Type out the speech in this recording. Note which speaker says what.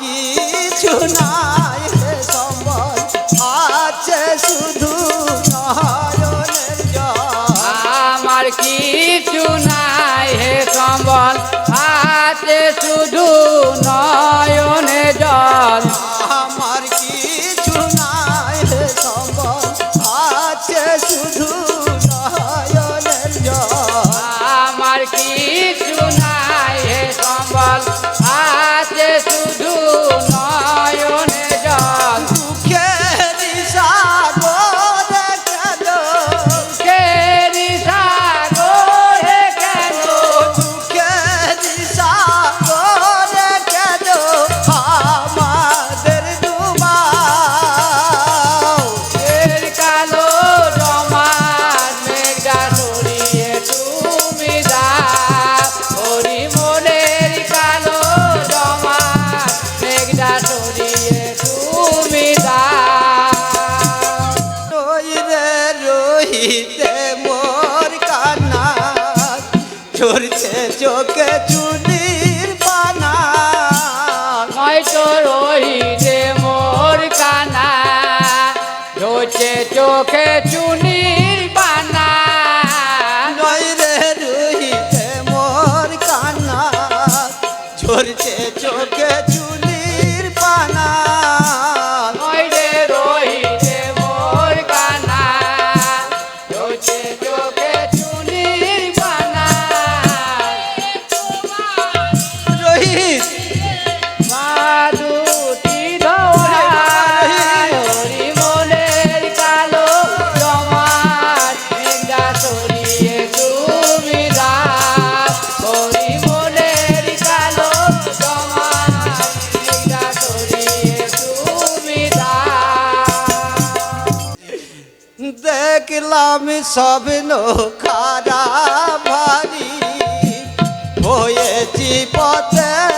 Speaker 1: কিছু নাই হে সম্বল আছে শুধু নয়নের
Speaker 2: আমার কিছু নাই হে সম্বল আছে শুধু নয়নে জল।
Speaker 1: আমার কিছু নাই হে সম্বল আছে শুধু নয়নের জল।
Speaker 2: আমার কিছু
Speaker 1: ঝরছে চোখে চুনির পানা।
Speaker 2: হয়তো রহিতে মোর কানা ধরছে চোখে চুনির বানা
Speaker 1: রইরে রহিতে মোর কানা ঝরছে চোখে দেখলাম সব খারাপ ভারী হয়েছি পথে